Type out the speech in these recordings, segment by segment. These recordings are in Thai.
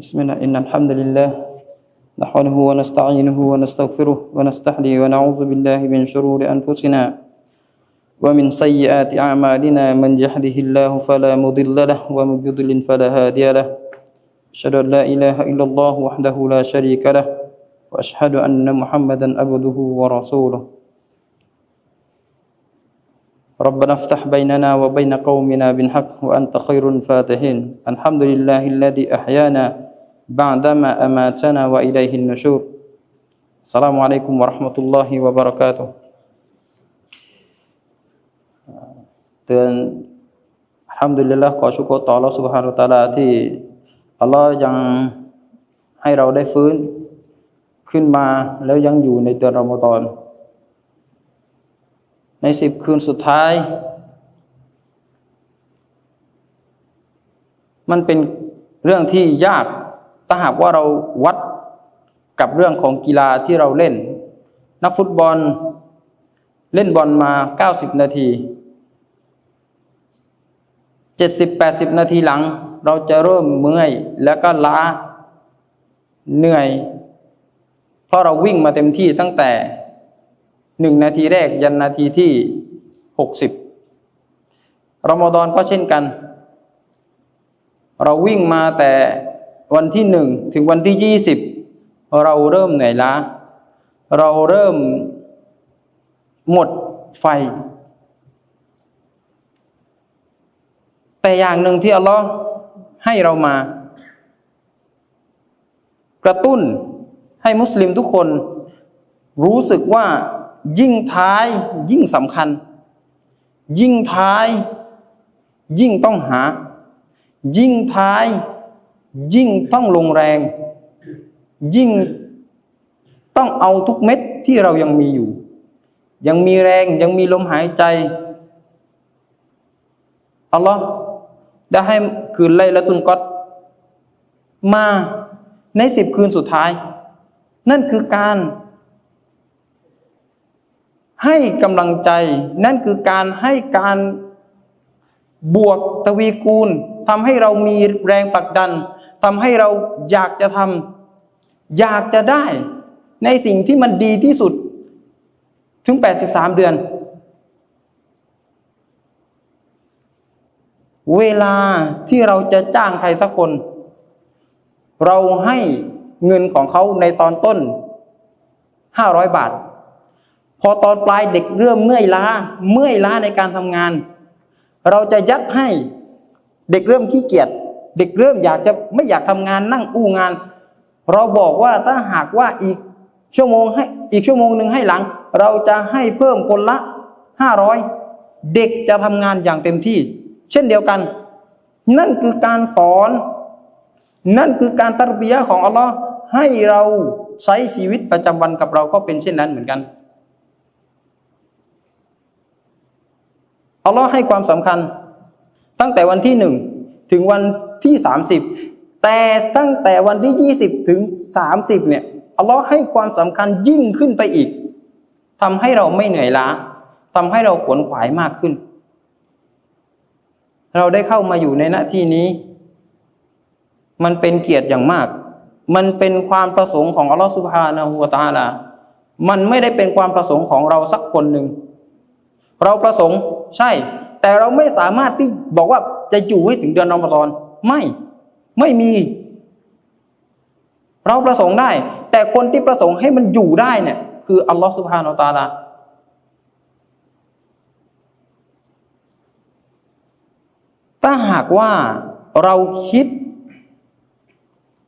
بسم الله إن الحمد لله نحمده ونستعينه ونستغفره ونستهدي ونعوذ بالله من شرور أنفسنا ومن سيئات أعمالنا من يهده الله فلا مضل له ومن يضلل فلا هادي له. أشهد أن لا إله إلا الله وحده لا شريك له وأشهد أن محمدا عبده ورسوله. ربنا افتح بيننا وبين قومنا بالحق وأنت خير الفاتحين. الحمد لله الذي أحيانا بعدما أماتنا وإليه النشور السلام عليكم ورحمة الله وبركاته เตือนอัลฮัมดุลิลละขอชุกรต่ออัลลอฮฺสุบฮานุตะอาลาที่อัลลอฮ์ยังให้เราได้ฟื้นขึ้นมาแล้วยังอยู่ในเดือนรอมฎอน ในสิบคืนสุดท้าย มันเป็นเรื่องที่ยาก ถ้าหากว่าเราวัดกับเรื่องของกีฬาที่เราเล่น นักฟุตบอล เล่นบอลมา 90 นาที 70-80 นาทีหลัง เราจะเริ่มเมื่อยแล้วก็ล้าเหนื่อย เพราะเราวิ่งมาเต็มที่ตั้งแต่หนึ่งนาทีแรกยันนาทีที่หกสิบรอมฎอนก็เช่นกัน เราวิ่งมาแต่ วันที่หนึ่งถึงวันที่ยี่สิบเราเริ่มเหนื่อยล้า เราเริ่มหมดไฟ แต่อย่างหนึ่งที่อัลลอฮ์ให้เรามา กระตุ้นให้มุสลิมทุกคน รู้สึกว่ายิ่งท้ายยิ่งสำคัญ ยิ่งท้าย ยิ่งต้องหา ยิ่งท้าย ยิ่งต้องลงแรง ยิ่งต้องเอาทุกเม็ดที่เรายังมีอยู่ ยังมีแรงยังมีลมหายใจอัลลอฮ์ได้ให้คืนไลละตุนกอดมาในสิบคืนสุดท้าย นั่นคือการ ให้กำลังใจ นั่นคือการให้การบวกตวีคูณทำให้เรามีแรงผลักดัน ทำให้เราอยากจะทำอยากจะได้ในสิ่งที่มันดีที่สุด ถึง 83 เดือน เวลาที่เราจะจ้างใครสักคน เราให้เงินของเขาในตอนต้น 500 บาท พอตอนปลายเด็กเริ่มเมื่อยล้า เมื่อยล้าในการทำงาน เราจะยัดให้เด็กเริ่มขี้เกียจ เด็กเริ่มอยากจะไม่อยากทำงานนั่งอู้งาน เราบอกว่าถ้าหากว่าอีกชั่วโมงให้อีกชั่วโมงหนึ่งให้หลัง เราจะให้เพิ่มคนละห้าร้อยเด็กจะทำงานอย่างเต็มที่ เช่นเดียวกัน นั่นคือการสอน นั่นคือการตรบียะของอัลลอฮ์ให้เราใช้ชีวิตประจำวันกับเราก็เป็นเช่นนั้นเหมือนกันอัลลอฮ์ให้ความสำคัญ ตั้งแต่วันที่หนึ่งถึงวัน ที่สามสิบแต่ตั้งแต่วันที่ยี่สิบถึงสามสิบเนี่ยอัลลอฮ์ให้ความสำคัญยิ่งขึ้นไปอีกทำให้เราไม่เหนื่อยล้าทำให้เราขวนขวายมากขึ้น เราได้เข้ามาอยู่ในหน้าที่นี้ มันเป็นเกียรติอย่างมาก มันเป็นความประสงค์ของอัลลอฮ์สุบฮานะฮูวตาลามันไม่ได้เป็นความประสงค์ของเราสักคนหนึ่ง เราประสงค์ใช่ แต่เราไม่สามารถที่บอกว่าจะอยู่ให้ถึงเดือนรอมฎอน ไม่ไม่มี เราประสงค์ได้ แต่คนที่ประสงค์ให้มันอยู่ได้เนี่ย คืออัลลอฮฺสุบฮานาอัลตาลาถ้าหากว่าเราคิด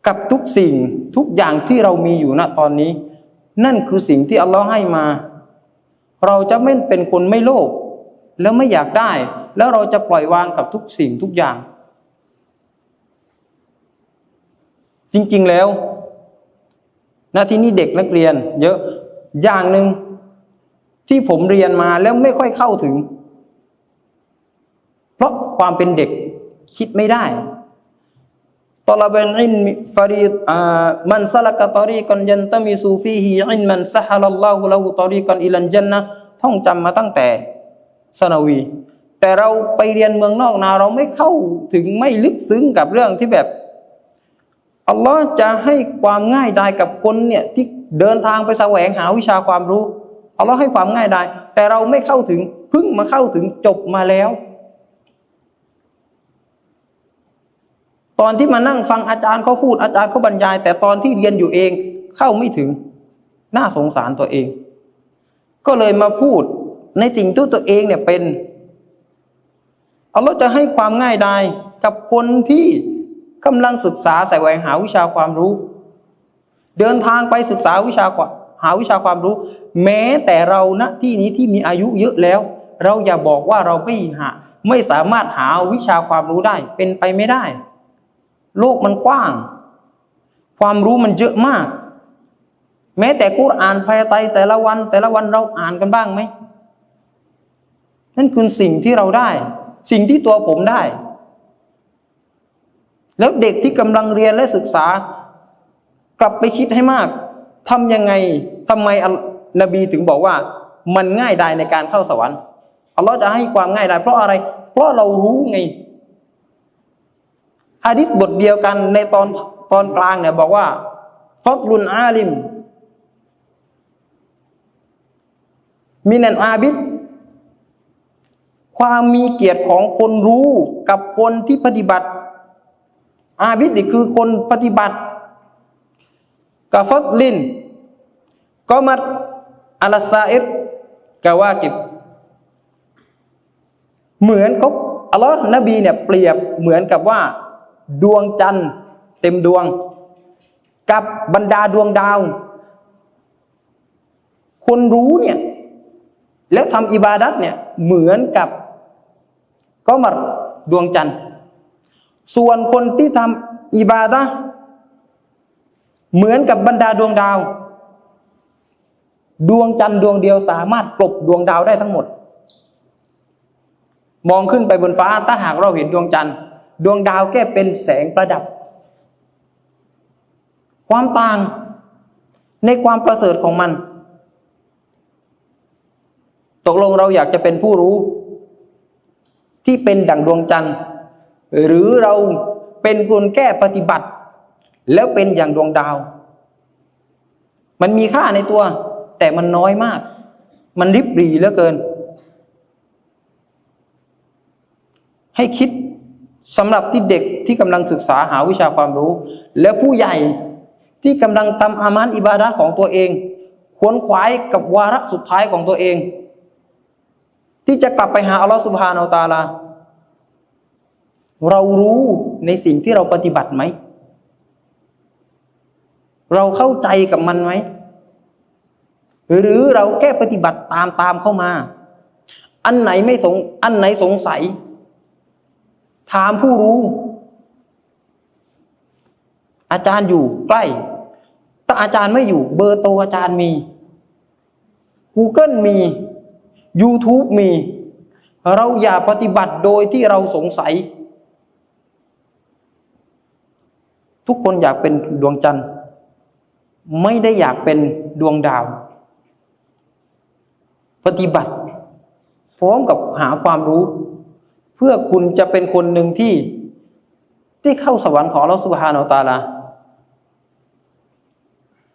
กับทุกสิ่งทุกอย่างที่เรามีอยู่ณตอนนี้ นั่นคือสิ่งที่อัลลอฮ์ให้มา เราจะไม่เป็นคนไม่โลภแล้วไม่อยากได้ แล้วเราจะปล่อยวางกับทุกสิ่งทุกอย่าง จริง ๆ แล้วนาที่นี้เด็กนักเรียน เยอะอย่างหนึ่งที่ผมเรียนมาแล้วไม่ค่อยเข้าถึง เพราะความเป็นเด็กคิดไม่ได้ตอลบันอินฟารีมันสลักตอรีกันยันตมิซูฟีฮีอินมันสฮัลลอฮุลาหูตอรีกันอิลันจันนะท่องจำมาตั้งแต่สนาวี แต่เราไปเรียนเมืองนอกนาเราไม่เข้าถึงไม่ลึกซึ้งกับเรื่องที่แบบ อัลลอฮ์จะให้ความง่ายดายกับคนเนี่ยที่เดินทางไปแสวงหาวิชาความรู้อัลลอฮ์ให้ความง่ายดายแต่เราไม่เข้าถึงเพิ่งมาเข้าถึงจบมาแล้ว ตอนที่มานั่งฟังอาจารย์เขาพูดอาจารย์เขาบรรยาย แต่ตอนที่เรียนอยู่เองเข้าไม่ถึงน่าสงสารตัวเอง ก็เลยมาพูดในสิ่งที่ตัวเองเนี่ยเป็นอัลลอฮ์จะให้ความง่ายดายกับคนที่ กำลังศึกษาใส่แหวงหาวิชาความรู้ เดินทางไปศึกษาวิชาหาวิชาความรู้ แม้แต่เราณที่นี้ที่มีอายุเยอะแล้ว เราอย่าบอกว่าเราไม่หาไม่สามารถหาวิชาความรู้ได้เป็นไปไม่ได้ โลกมันกว้าง ความรู้มันเยอะมาก แม้แต่กุรอานภายไตแต่ละวัน แต่ละวันเราอ่านกันบ้างไหมนั่นคือสิ่งที่เราได้ สิ่งที่ตัวผมได้ แล้วเด็กที่กำลังเรียนและศึกษา กลับไปคิดให้มากทำยังไงทำไมนบีถึงบอกว่า มันง่ายดายในการเข้าสวรรค์อัลลอฮ์จะให้ความง่ายดายเพราะอะไร เพราะเรารู้ไงฮะดิษบทเดียวกันในตอนตอนกลางเนี่ยบอกว่าฟักลุนอาลิมมินันอาบิดความมีเกียรติของคนรู้กับคนที่ปฏิบัติ อาบิดนี่คือคนปฏิบัติกาฟัดลินก็มัดอัลซาอิรกาวากิบ เหมือนเขาอัลลอฮ์นบีเนี่ยเปรียบเหมือนกับว่า ดวงจันทร์เต็มดวง กับบรรดาดวงดาว คนรู้เนี่ย แล้วทำอิบาดัตเนี่ย เหมือนกับก็มาดวงจันทร์ ส่วนคนที่ทำอิบาดะเหมือนกับบรรดาดวงดาว ดวงจันทร์ดวงเดียวสามารถกลบดวงดาวได้ทั้งหมด มองขึ้นไปบนฟ้าถ้าหากเราเห็นดวงจันทร์ ดวงดาวแค่เป็นแสงประดับ ความต่างในความประเสริฐของมัน ตกลงเราอยากจะเป็นผู้รู้ ที่เป็นดั่งดวงจันทร์ หรือเราเป็นคนแก้ปฏิบัติ แล้วเป็นอย่างดวงดาว มันมีค่าในตัว แต่มันน้อยมาก มันริบหรี่เหลือเกิน ให้คิดสำหรับที่เด็กที่กำลังศึกษาหาวิชาความรู้ และผู้ใหญ่ที่กำลังทำอามันอิบาดะของตัวเองขวนขวายกับวาระสุดท้ายของตัวเอง ที่จะกลับไปหาอัลลอฮฺสุบฮานาอัลตาลา เรารู้ในสิ่งที่เราปฏิบัติไหม เราเข้าใจกับมันไหม หรือเราแค่ปฏิบัติตามตามเข้ามา อันไหนไม่สง อันไหนสงสัย ถามผู้รู้ อาจารย์อยู่ใกล้ ถ้าอาจารย์ไม่อยู่ เบอร์โตอาจารย์มี Google มี YouTube มี เราอย่าปฏิบัติโดยที่เราสงสัย ทุกคนอยากเป็นดวงจันทร์ ไม่ได้อยากเป็นดวงดาว ปฏิบัติพร้อมกับหาความรู้ เพื่อคุณจะเป็นคนหนึ่งที่ที่เข้าสวรรค์ของเราสุบฮานอัลตาลา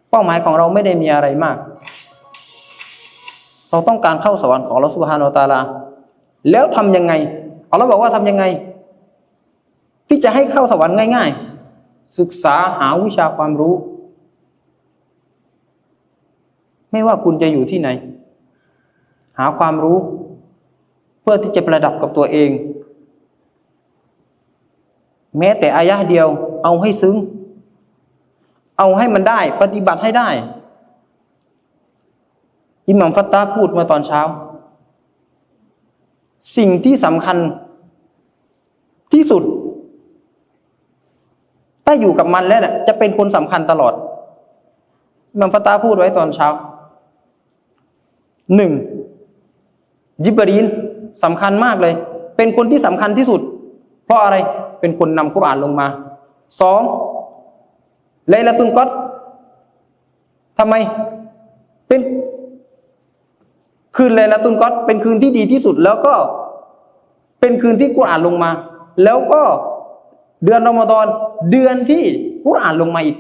เป้าหมายของเราไม่ได้มีอะไรมาก เราต้องการเข้าสวรรค์ของเราสุบฮานอัลตาลาแล้วทำยังไงเอาเราบอกว่าทำยังไง ที่จะให้เข้าสวรรค์ง่าย ๆ ศึกษาหาวิชาความรู้ ไม่ว่าคุณจะอยู่ที่ไหน หาความรู้ เพื่อที่จะประดับกับตัวเอง แม้แต่อายะเดียว เอาให้ซึ้ง เอาให้มันได้ ปฏิบัติให้ได้ อิหมัมฟัตตาพูดเมื่อตอนเช้า สิ่งที่สำคัญที่สุด ถ้าอยู่กับมันแล้วเนี่ยจะเป็นคนสำคัญตลอดมัมฟตาพูดไว้ตอนเช้าหนึ่งยิบรีนสำคัญมากเลย เป็นคนที่สำคัญที่สุด เพราะอะไรเป็นคนนำกุรอานลงมาสองเลละตุนกอตทำไม เป็นคืนเลละตุนกอตเป็นคืนที่ดีที่สุด แล้วก็เป็นคืนที่กุรอานลงมา แล้วก็ เดือนรอมฎอนเดือนที่กุรอานลงมาอีก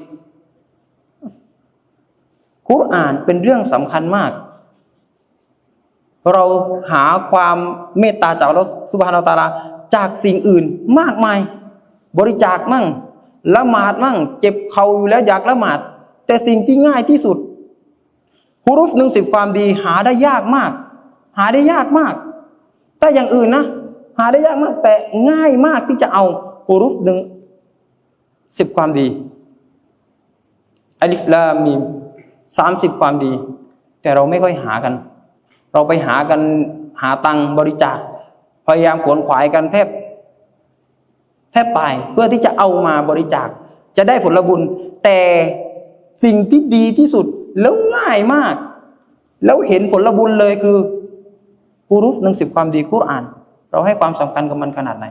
กุรอานเป็นเรื่องสำคัญมาก เราหาความเมตตาจากอัลสุบฮานาตะอาลาจากสิ่งอื่นมากมาย บริจาคมั่งละหมาดมั่ง เจ็บเข่าอยู่แล้วอยากละหมาด แต่สิ่งที่ง่ายที่สุดฮุรุฟหนึ่งสิบความดีหาได้ยากมาก หาได้ยากมาก แต่อย่างอื่นนะ หาได้ยากมาก แต่ง่ายมากที่จะเอา ฮุรุฟหนึ่งสิบความดีอัลิฟลามีสามสิบความดี แต่เราไม่ค่อยหากัน เราไปหากันหาตังบริจาคพยายามขวนขวายกันแทบแทบตายเพื่อที่จะเอามาบริจาค จะได้ผลบุญ แต่สิ่งที่ดีที่สุดแล้วง่ายมาก แล้วเห็นผลบุญเลยคือกูรุฟหนึ่งสิบความดีกุรอาน เราให้ความสำคัญกับมันขนาดไหน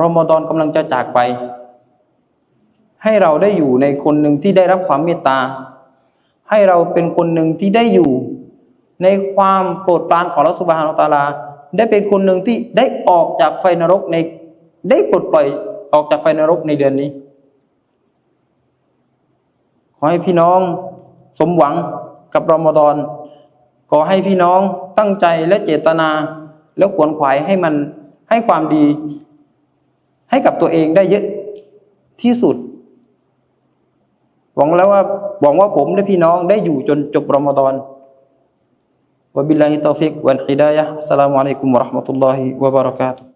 รอมฎอนกำลังจะจากไป ให้เราได้อยู่ในคนหนึ่งที่ได้รับความเมตตา ให้เราเป็นคนหนึ่งที่ได้อยู่ในความโปรดปรานของรัสุบฮานุตาลา ได้เป็นคนหนึ่งที่ได้ออกจากไฟนรกในได้ปลดปล่อยออกจากไฟนรกในเดือนนี้ ขอให้พี่น้องสมหวังกับรอมฎอนขอให้พี่น้องตั้งใจและเจตนา แล้วขวนขวายให้มันให้ความดี ให้กับตัวเองได้เยอะที่สุด หวังแล้วว่าหวังว่าผมและพี่น้องได้อยู่จนจบรอมฎอนวบิลลาฮิตอฟิกวันฮิดายะสลามุอะลัยกุมวะราะห์มะตุลลอฮิวะบะเราะกาตุ